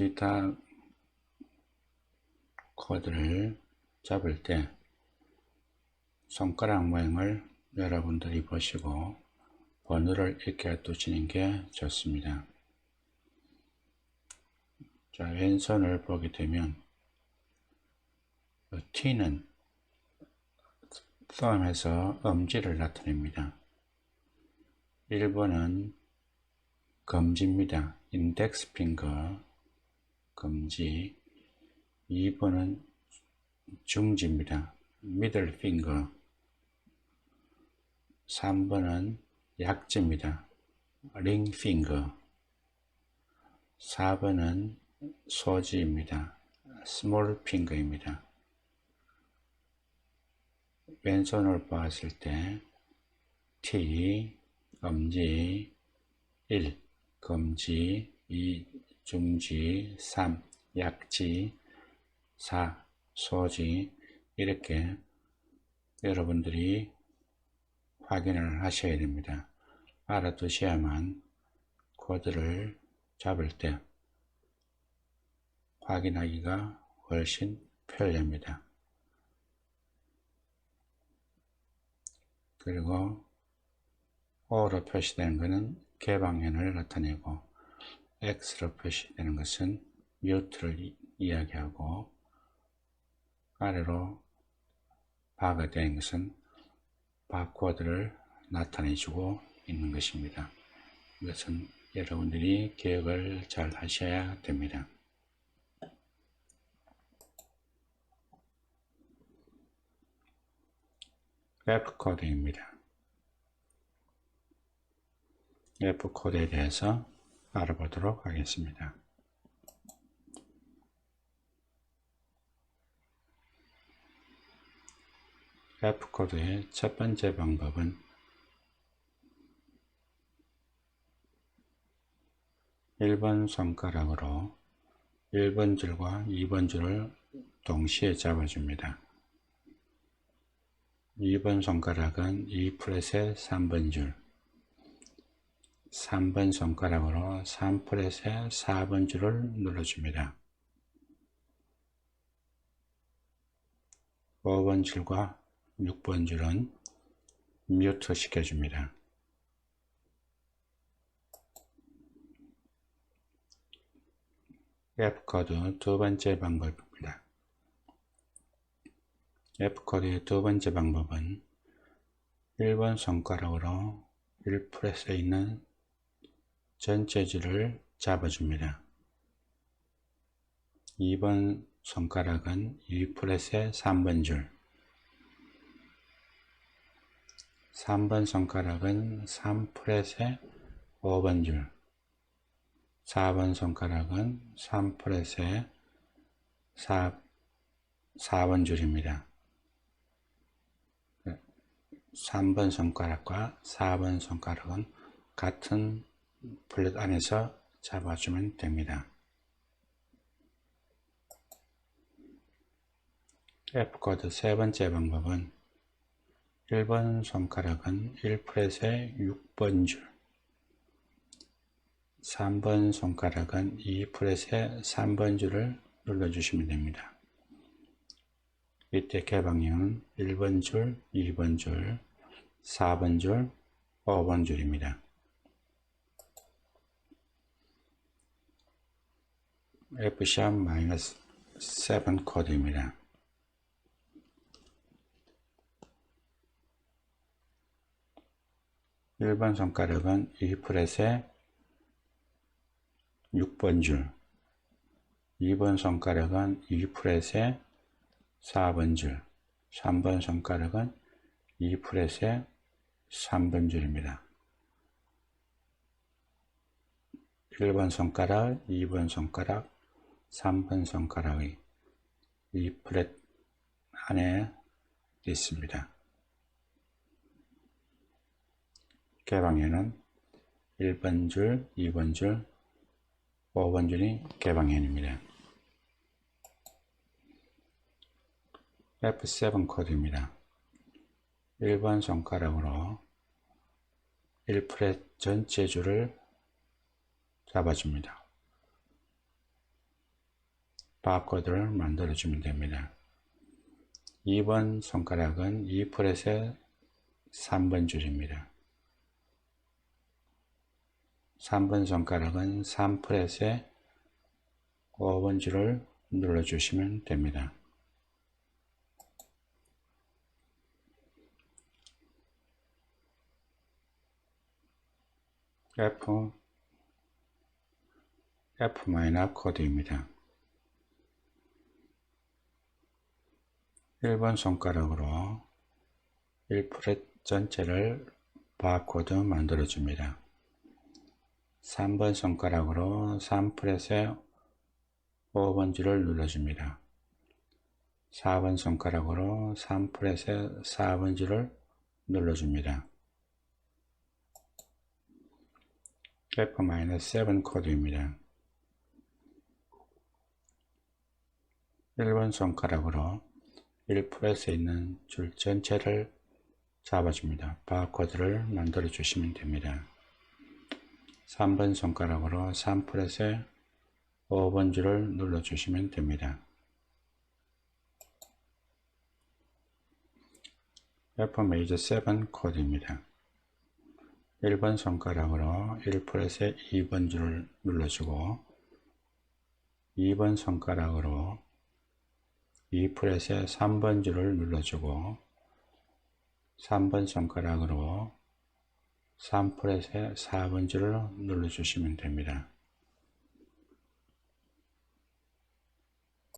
기타 코드를 잡을 때 손가락 모양을 여러분들이 보시고 번호를 익혀 두시는 게 좋습니다. 자, 왼손을 보게 되면 그 T는 thumb에서 엄지를 나타냅니다. 1번은 검지입니다. 인덱스 핑거 검지 2번은 중지입니다. middle finger 3번은 약지입니다. ring finger 4번은 소지입니다. small finger입니다. 왼손을 봤을 때 T, 엄지 1, 검지 2, 중지 3, 약지 4, 소지 이렇게 여러분들이 확인을 하셔야 됩니다. 알아두셔야만 코드를 잡을 때 확인하기가 훨씬 편리합니다. 그리고 O로 표시되는 것은 개방현을 나타내고 X로 표시되는 것은 뮤트를 이야기하고 아래로 바가 되는 것은 바코드를 나타내 주고 있는 것입니다. 이것은 여러분들이 기억을 잘 하셔야 됩니다. F 코드입니다. F 코드에 대해서 알아보도록 하겠습니다. F 코드의 첫 번째 방법은 (1번) 손가락으로 1번 줄과 2번 줄을 동시에 잡아줍니다. 2번 손가락은 2프렛의 3번 줄, 3번 손가락으로 3프렛의 4번 줄을 눌러줍니다. 5번 줄과 6번 줄은 뮤트 시켜줍니다. F코드 두 번째 방법입니다. F코드의 두 번째 방법은 1번 손가락으로 1프레스에 있는 전체 줄을 잡아줍니다. 2번 손가락은 2프레스의 3번 줄 3번 손가락은 3프렛의 5번 줄 4번 손가락은 3프렛의 4, 4번 줄입니다. 3번 손가락과 4번 손가락은 같은 플랫 안에서 잡아주면 됩니다. F코드 세 번째 방법은 1번 손가락은 1프렛의 6번 줄 3번 손가락은 2프렛의 3번 줄을 눌러주시면 됩니다. 이때 개방형은 1번 줄, 2번 줄, 4번 줄, 5번 줄입니다. F-7 코드입니다. 1번 손가락은 2프렛의 6번 줄 2번 손가락은 2프렛의 4번 줄 3번 손가락은 2프렛의 3번 줄입니다. 1번 손가락, 2번 손가락, 3번 손가락이 2프렛 안에 있습니다. 개방현은 1번 줄, 2번 줄, 5번 줄이 개방현입니다. F7 코드입니다. 1번 손가락으로 1프렛 전체 줄을 잡아줍니다. 바코드를 만들어주면 됩니다. 2번 손가락은 2프렛의 3번 줄입니다. 3번 손가락은 3프렛의 5번 줄을 눌러주시면 됩니다. F, F 마이너 코드입니다. 1번 손가락으로 1프렛 전체를 바코드 만들어 줍니다. 3번 손가락으로 3프렛의 5번 줄을 눌러줍니다. 4번 손가락으로 3프렛의 4번 줄을 눌러줍니다. F-7 코드입니다. 1번 손가락으로 1프렛에 있는 줄 전체를 잡아줍니다. 바코드를 만들어 주시면 됩니다. 3번 손가락으로 3프렛에 5번 줄을 눌러 주시면 됩니다. F 메이저 7 코드입니다. 1번 손가락으로 1프렛에 2번 줄을 눌러주고 2번 손가락으로 2프렛에 3번 줄을 눌러주고 3번 손가락으로 3프렛에 4번 줄을 눌러주시면 됩니다.